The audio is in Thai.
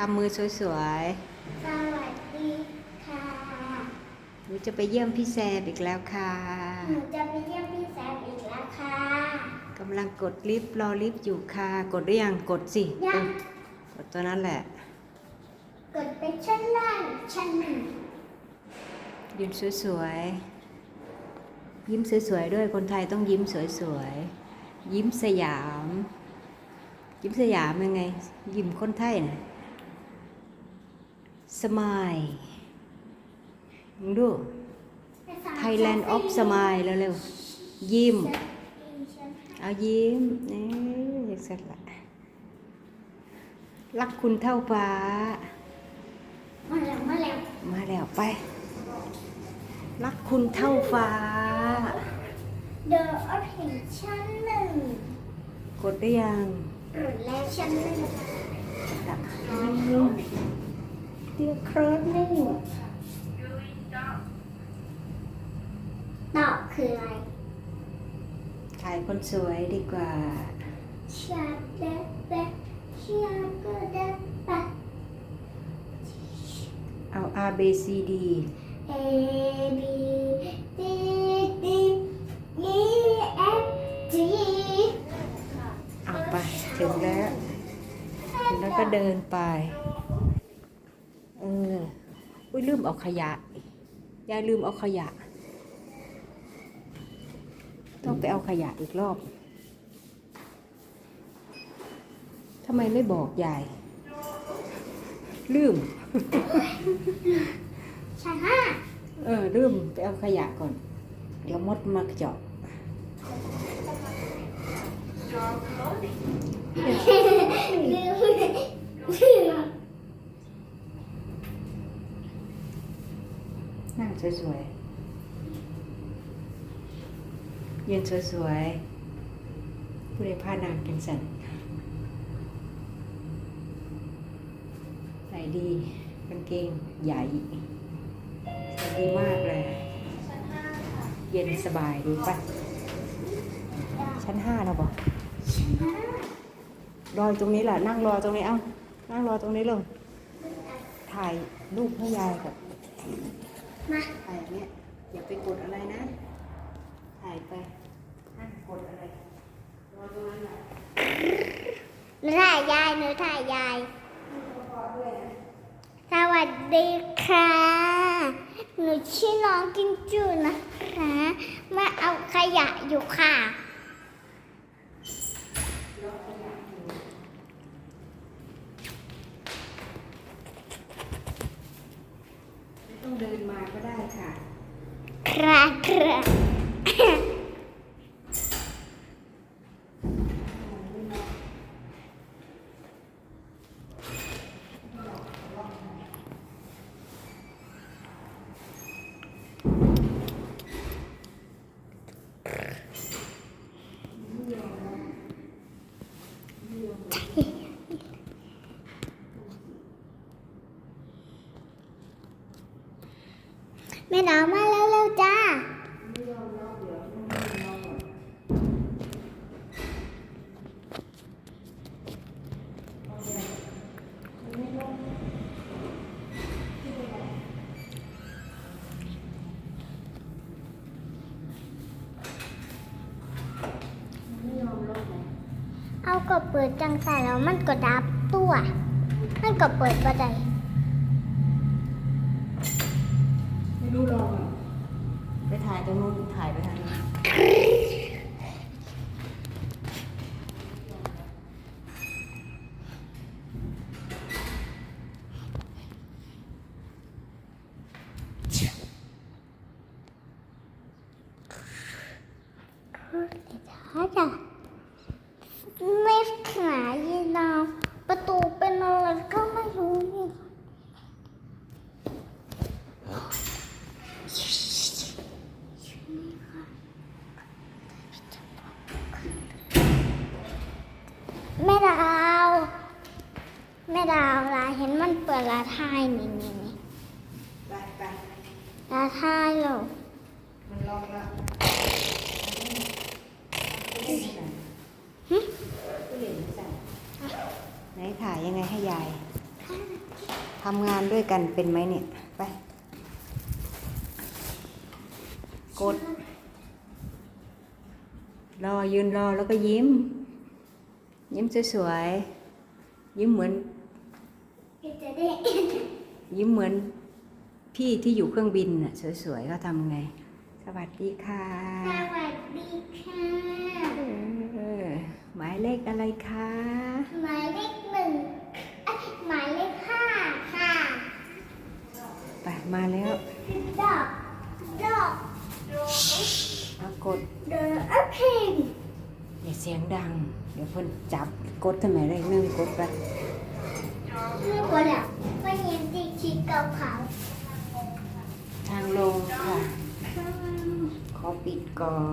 ทำมือสวยสวัสดีค่ะๆหนูจะไปเยี่ยมพี่แซมอีกแล้วค่ะ หนูจะไปเยี่ยมพี่แซมอีกแล้วค่ะกำลังกดลิฟต์รอลิฟต์อยู่ค่ะ กดหรือยัง กดสิ ยังกดตัวนั้นแหละ กดไปชั้นล่างชั้นหนึ่งยืนสวยๆ ยิ้มสวยๆด้วย คนไทยต้องยิ้มสวยๆ ยิ้มสยาม ยิ้มสยามยังไง ยิ้มคนไทยนะ สมายมึงดู Thailand of Smile เร็วๆยิ้ม เอายิ้มนี่อยากเสร็จละรักคุณเท่าฟ้า มาแล้ว มาแล้ว มาแล้วไป รักคุณเท่าฟ้า เดินออฟเห็นชั้นหนึ่ง กดได้ยังหลุดแล้วชั้นหนึ่ง เดียครอสนี่ตอบคืออะไรถ่ายคนสวยดีกว่าชาเดเบะชาเกเดปะเอา R B C D A B C D E F G เอาไป ถึงแล้วถึงแล้วก็เดินไป เออ อุ้ยลืมเอาขยะ ยายลืมเอาขยะ ต้องไปเอาขยะอีกรอบทำไมไม่บอกยาย ลืมชั้นห้าเออ ลืมไปเอาขยะก่อน เดี๋ยวมดมาเจาะ นั่งสวยๆยืนสวยๆผู้ใดพานางกันสันใส่ดีกางเกงใหญ่ใส่ดีมากเลย เย็นสบายดีปะชั้นห้าเราบอกรอยตรงนี้แหละนั่งรอตรงนี้เอ้านั่งรอตรงนี้เลยถ่ายรูปให้ยายกับ มาถ่ายอย่างเนี้ยอย่าไปกดอะไรนะ ถ่ายไปห้ามกดอะไรรอตรงนั้นแหละหนูถ่ายยายหนูถ่ายยาย สวัสดีค่ะ หนูชื่อน้องกินจูนะคะมาเอาขยะอยู่ค่ะไม่ต้อง เดินมาก็ได้ค่ะ ครับครับ แม่หน้องมาเร็วๆจ้าเอาก็เปิดจังใส่แล้วมันก็ดับตัว มันก็เปิดก็ได้ได้ะไปถ่ายตรงนู้นถ่ายไปทางนี้น ถ้าจะไม่หายีนาวประตูเป็นอะไรก็ไม่รู้นี่ แม่ดาว แม่ดาวลาเห็นมันเปิดลาทายนี่นี่นี่ไปไปลาทายเหรอมันลองละหึผู้เล่นไม่ใส่ไหนถ่ายยังไงให้ยายทายทำงานด้วยกันเป็นไหมเนี่ย ไป กด รอยืนรอแล้วก็ยิ้ม ยิ้มสวยๆ ยิ้มเหมือนจะได้ยิ้มเหมือนพี่ที่อยู่เครื่องบินน่ะสวยๆเขาทำไง สวัสดีค่ะ สวัสดีค่ะเออหมายเลขอะไรคะ หมายเลขหนึ่งเอ้ยหมายเลขห้าค่ะไปมาแล้วดอกดอกเอากดเดอร์เพนอย่าเสียงดัง เดี๋ยวเพิ่นจับกดทำไมได้หนึ่งกดไปไม่กลัวแหละไม่เห็นติดชิดกับเขาทางลงค่ะ ขอปิดก่อน